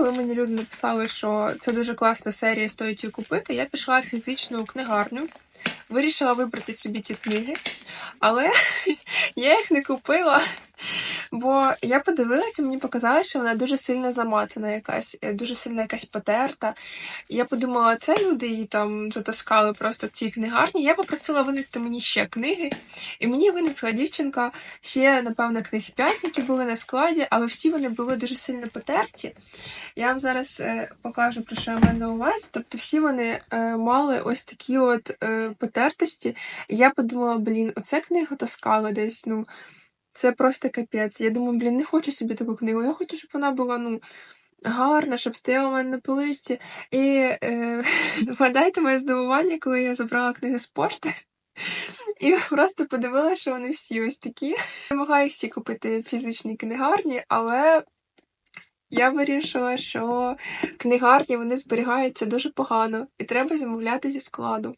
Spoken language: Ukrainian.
коли мені люди написали, що це дуже класна серія, стоїть її купити, я пішла в фізичну книгарню, вирішила вибрати собі ці книги, але я їх не купила. Бо я подивилася, мені показалось, що вона дуже сильно замацана якась, е, дуже сильно якась потерта. Я подумала, це люди її там затаскали просто в цій книгарні. Я попросила винести мені ще книги, і мені винесла дівчинка ще, напевно, книг 5, які були на складі, але всі вони були дуже сильно потерті. Я вам зараз е, покажу, про що я маю на увазі. Тобто всі вони е, мали ось такі от потертості. І я подумала, блін, оце книгу таскали десь, ну. Це просто капець. Я думаю, блін, не хочу собі таку книгу. Я хочу, щоб вона була, ну, гарна, щоб стояла у мене на поличці. І е, моє здивування, коли я забрала книги з пошти. І просто подивилася, що вони всі ось такі. Я могла їх всі купити в фізичній книгарні, але я вирішила, що книгарні вони зберігаються дуже погано і треба замовляти зі складу.